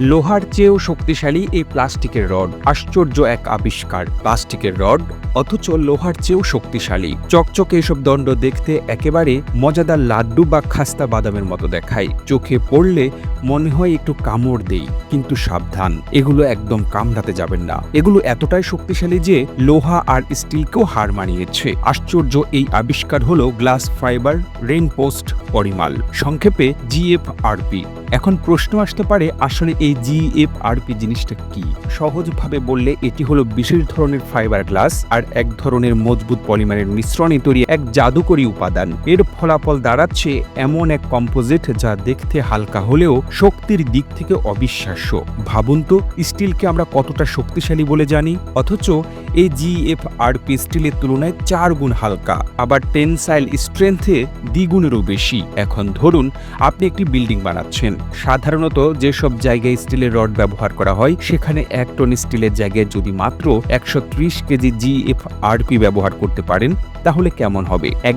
লোহার চেয়েও শক্তিশালী এই প্লাস্টিকের রড। আশ্চর্য এক আবিষ্কার। প্লাস্টিকের রড, অথচ লোহার চেয়েও শক্তিশালী। চকচকে এসব দণ্ড দেখতে একেবারে মজাদার লাড্ডু বা খাস্তা বাদামের মতো দেখায়। চোখে পড়লে মনে হয় একটু কামড় দেই, কিন্তু সাবধান, এগুলো একদম কামড়াতে যাবেন না। এগুলো এতটাই শক্তিশালী যে লোহা আর স্টিলকেও হার মানিয়েছে। আশ্চর্য এই আবিষ্কার হলো গ্লাস ফাইবার রেইনপোস্ট পরিমাল, সংক্ষেপে জিএফআরপি এখন প্রশ্ন আসতে পারে, আসলে এই জিএফআরপি জিনিসটা কি? সহজভাবে বললে এটি হলো বিশেষ ধরনের ফাইবার গ্লাস আর এক ধরনের মজবুত পলিমারের মিশ্রণে। তৈরি এক জাদুকরী উপাদান। এর ফলাফল দাঁড়াচ্ছে এমন এক কম্পোজিট যা দেখতে হালকা হলেও শক্তির দিক থেকে অবিশ্বাস্য। ভাবুন তো স্টিলকে আমরা কতটা শক্তিশালী বলে জানি? অথচ এই জিএফআরপি স্টিলের তুলনায় চার গুণ হালকা, আবার টেনসাইল স্ট্রেংথে দ্বিগুণেরও বেশি। এখন ধরুন, আপনি একটি বিল্ডিং বানাচ্ছেন। সাধারণত যেসব জায়গায় স্টিলের রড ব্যবহার করা হয়, সেখানে এক টন স্টিলের জায়গায় যদি মাত্র একশো ত্রিশ কেজি জিএফআরপি ব্যবহার করতে পারেন, তাহলে কেমন হবে? এক